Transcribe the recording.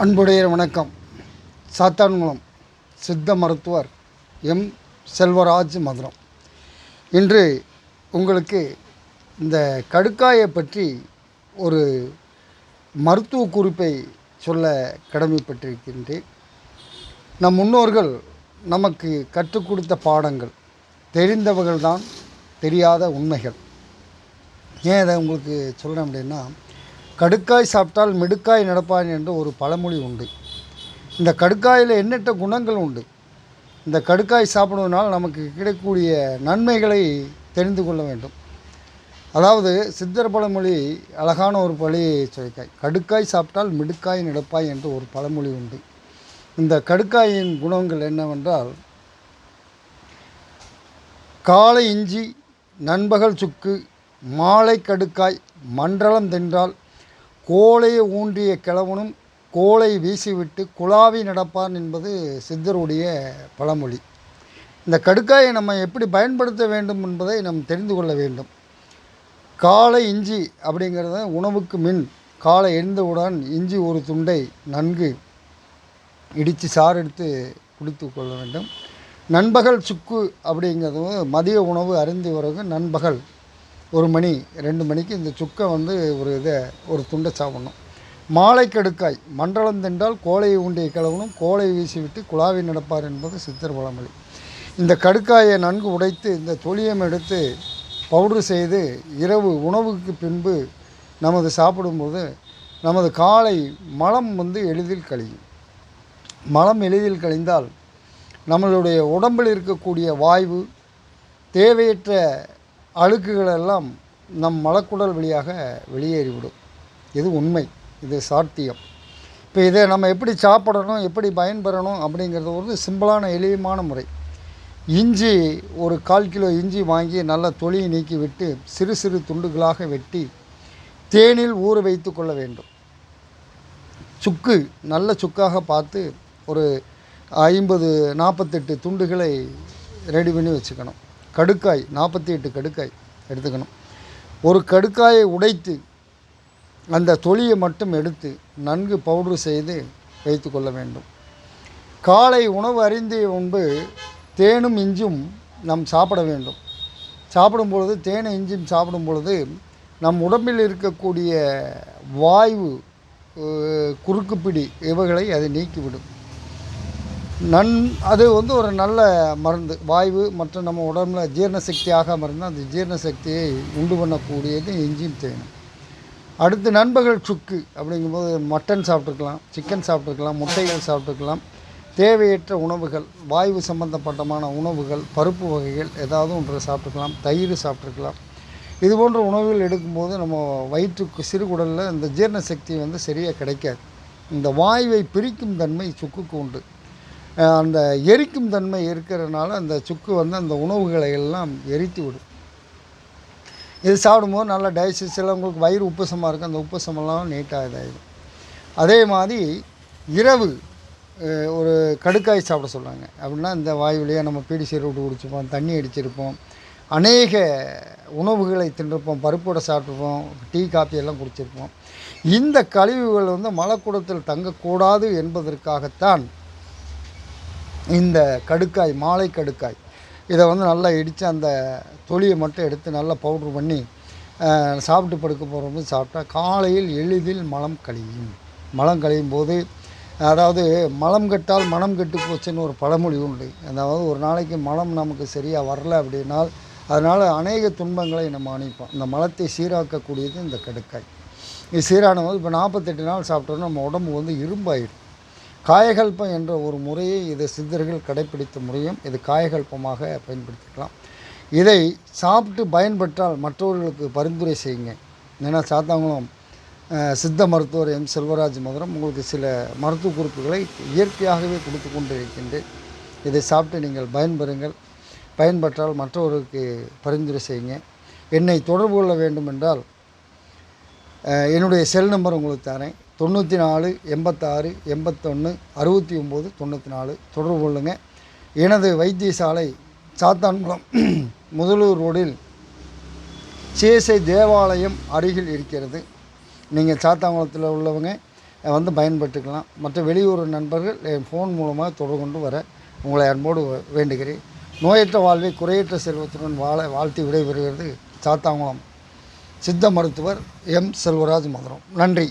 அன்புடைய வணக்கம். சாத்தான்குளம் சித்த மருத்துவர் எம். செல்வராஜ் மதுரம். இன்று உங்களுக்கு இந்த கடுக்காயை பற்றி ஒரு மருத்துவ குறிப்பை சொல்ல கடமைப்பட்டிருக்கின்றேன். நம் முன்னோர்கள் நமக்கு கற்றுக் கொடுத்த பாடங்கள் தெரிந்தவர்கள்தான் தெரியாத உண்மைகள். ஏன் இதை உங்களுக்கு சொல்கிறேன் அப்படின்னா கடுக்காய் சாப்பிட்டால் மிடுக்காய் நடப்பான் என்று ஒரு பழமொழி உண்டு. இந்த கடுக்காயில் எண்ணற்ற குணங்கள் உண்டு. இந்த கடுக்காய் சாப்பிடுவதனால் நமக்கு கிடைக்கக்கூடிய நன்மைகளை தெரிந்து கொள்ள வேண்டும். அதாவது சித்தர் பழமொழி அழகான ஒரு பழி சொல்லிக்காய் கடுக்காய் சாப்பிட்டால் மிடுக்காய் நடப்பாய் என்று ஒரு பழமொழி உண்டு. இந்த கடுக்காயின் குணங்கள் என்னவென்றால் காலை இஞ்சி நண்பகல் சுக்கு மாலை கடுக்காய் மண்டலம் தென்றால் கோலையை ஊன்றிய கிழவனும் கோலை வீசிவிட்டு குழாவி நடப்பான் என்பது சித்தருடைய பழமொழி. இந்த கடுக்காயை நம்ம எப்படி பயன்படுத்த வேண்டும் என்பதை நாம் தெரிந்து கொள்ள வேண்டும். காலை இஞ்சி அப்படிங்கிறத உணவுக்கு மின். காலை எழுந்தவுடன் இஞ்சி ஒரு துண்டை நன்கு இடித்து சாறு எடுத்து குடித்து கொள்ள வேண்டும். நண்பகல் சுக்கு அப்படிங்கிறது மதிய உணவு அருந்தி பிறகு நண்பகல் ஒரு மணி ரெண்டு மணிக்கு இந்த சுக்கை வந்து ஒரு இதை ஒரு துண்டை சாப்பிடணும். மாலை கடுக்காய் மண்டலம் தின்றால் கோலையை உண்டிய கிழவனும் கோலை வீசிவிட்டு குழாவி நடப்பார் என்பது சித்தர் பழமொழி. இந்த கடுக்காயை நன்கு உடைத்து இந்த தொலியம் எடுத்து பவுடர் செய்து இரவு உணவுக்கு பின்பு நமது சாப்பிடும்போது நமது காலை மலம் வந்து எளிதில் கழியும். மலம் எளிதில் கழிந்தால் நம்மளுடைய உடம்பில் இருக்கக்கூடிய வாய்வு தேவையற்ற அழுக்குகள் எல்லாம் நம் மலக்குடல் வழியாக வெளியேறிவிடும். இது உண்மை. இது சாத்தியம். இப்போ இதை நம்ம எப்படி சாப்பிடணும் எப்படி பயன்பெறணும் அப்படிங்கிறது ஒரு சிம்பிளான எளியமான முறை. இஞ்சி ஒரு கால் கிலோ இஞ்சி வாங்கி நல்ல தொலியை நீக்கி விட்டு சிறு சிறு துண்டுகளாக வெட்டி தேனில் ஊற வைத்து கொள்ள வேண்டும். சுக்கு நல்ல சுக்காக பார்த்து ஒரு ஐம்பது நாற்பத்தெட்டு துண்டுகளை ரெடி பண்ணி வச்சுக்கணும். கடுக்காய் நாற்பத்தி எட்டு கடுக்காய் எடுத்துக்கணும். ஒரு கடுக்காயை உடைத்து அந்த தொலியை மட்டும் எடுத்து நன்கு பவுட்ரு செய்து வைத்து கொள்ள வேண்டும். காலை உணவு அறிந்திய முன்பு தேனும் இஞ்சும் நாம் சாப்பிட வேண்டும். சாப்பிடும் பொழுது தேனை இஞ்சும் சாப்பிடும் பொழுது நம் உடம்பில் இருக்கக்கூடிய வாய்வு குறுக்குப்பிடி இவைகளை அது நீக்கிவிடும். நன் அது வந்து ஒரு நல்ல மருந்து. வாய்வு மற்றும் நம்ம உடம்புல ஜீரண சக்தியாக மருந்து அந்த ஜீரண சக்தியை உண்டு பண்ணக்கூடியது இஞ்சியும் தேனும். அடுத்து நண்பகல் சுக்கு அப்படிங்கும்போது மட்டன் சாப்பிட்ருக்கலாம் சிக்கன் சாப்பிட்ருக்கலாம் முட்டைகள் சாப்பிட்ருக்கலாம் தேவையற்ற உணவுகள் வாய்வு சம்பந்தப்பட்டமான உணவுகள் பருப்பு வகைகள் ஏதாவது ஒன்று சாப்பிட்டுக்கலாம் தயிர் சாப்பிட்ருக்கலாம் இது போன்ற உணவுகள் எடுக்கும்போது நம்ம வயிற்றுக்கு சிறுகுடலில் இந்த ஜீரண சக்தி வந்து சரியாக கிடைக்காது. இந்த வாயுவை பிரிக்கும் தன்மை சுக்குக்கு உண்டு. அந்த எரிக்கும் தன்மை இருக்கிறதுனால அந்த சுக்கு வந்து அந்த உணவுகளை எல்லாம் எரித்து விடும். இது சாப்பிடும்போது நல்லா டைஜஸ்ட் உங்களுக்கு வயிறு உப்புசமாக இருக்கும் அந்த உப்புசமெல்லாம் நீட்டாக இதாகிடும் அதே மாதிரி இரவு ஒரு கடுக்காய் சாப்பிட சொல்லுவாங்க அப்படின்னா இந்த வாயுவிலேயே நம்ம பீடி சீரோட்டு விட்டு குடிச்சிருப்போம் தண்ணி அடிச்சிருப்போம் அநேக உணவுகளை தின்றுப்போம் பருப்போடு சாப்பிட்ருப்போம் டீ காப்பி எல்லாம் குடிச்சிருப்போம். இந்த கழிவுகள் வந்து மலக்கூடத்தில் தங்கக்கூடாது என்பதற்காகத்தான் இந்த கடுக்காய் மாலை கடுக்காய் இதை வந்து நல்லா இடித்து அந்த தொலியை மட்டும் எடுத்து நல்லா பவுட்ரு பண்ணி சாப்பிட்டு படுக்க போகிறவங்க சாப்பிட்டா காலையில் எளிதில் மலம் கழியும். மலம் கழியும் போது அதாவது மலம் கெட்டால் மனம் கெட்டு போச்சுன்னு ஒரு பழமொழி உண்டு. அதாவது ஒரு நாளைக்கு மலம் நமக்கு சரியாக வரல அப்படின்னால் அதனால் அநேக துன்பங்களை நம்ம அணிப்போம். இந்த மலத்தை சீராக்கக்கூடியது இந்த கடுக்காய். இது சீரான போது இப்போ நாற்பத்தெட்டு நாள் சாப்பிட்டோன்னா நம்ம உடம்பு வந்து இரும்பாயிடும். காயகல்பம் என்ற ஒரு முறையை இது சித்தர்கள் கடைப்பிடித்த முறையும் இது காயகல்பமாக பயன்படுத்திக்கலாம். இதை சாப்பிட்டு பயன்பெற்றால் மற்றவர்களுக்கு பரிந்துரை செய்யுங்க. ஏன்னா சாத்தாங்குளம் சித்த மருத்துவர் எம். செல்வராஜ் மதுரம் உங்களுக்கு சில மருத்துவ குறிப்புகளை இயற்கையாகவே கொடுத்து கொண்டு இருக்கின்றேன் இதை சாப்பிட்டு நீங்கள் பயன்பெறுங்கள். பயன்பெற்றால் மற்றவர்களுக்கு பரிந்துரை செய்யுங்க. என்னை தொடர்பு கொள்ள வேண்டும் என்றால் என்னுடைய செல் நம்பர் உங்களுக்கு தரேன். தொண்ணூற்றி நாலு எண்பத்தாறு எண்பத்தொன்று அறுபத்தி ஒம்பது தொண்ணூற்றி நாலு தொடர்பு கொள்ளுங்கள் எனது வைத்தியசாலை சாத்தான்குளம் முதலூர் ரோடில் சிஎஸ்ஐ தேவாலயம் அருகில் இருக்கிறது. நீங்கள் சாத்தாங்குளத்தில் உள்ளவங்க வந்து பயன்பட்டுக்கலாம். மற்ற வெளியூர் நண்பர்கள் என் ஃபோன் மூலமாக தொடர்பு கொண்டு வர உங்களை அன்போடு வேண்டுகிறேன். நோயற்ற வாழ்வை குறையற்ற செல்வத்துடன் வாழ வாழ்த்தி விடைபெறுகிறது சாத்தாங்குளம் சித்த மருத்துவர் எம். செல்வராஜ் மதுரம். நன்றி.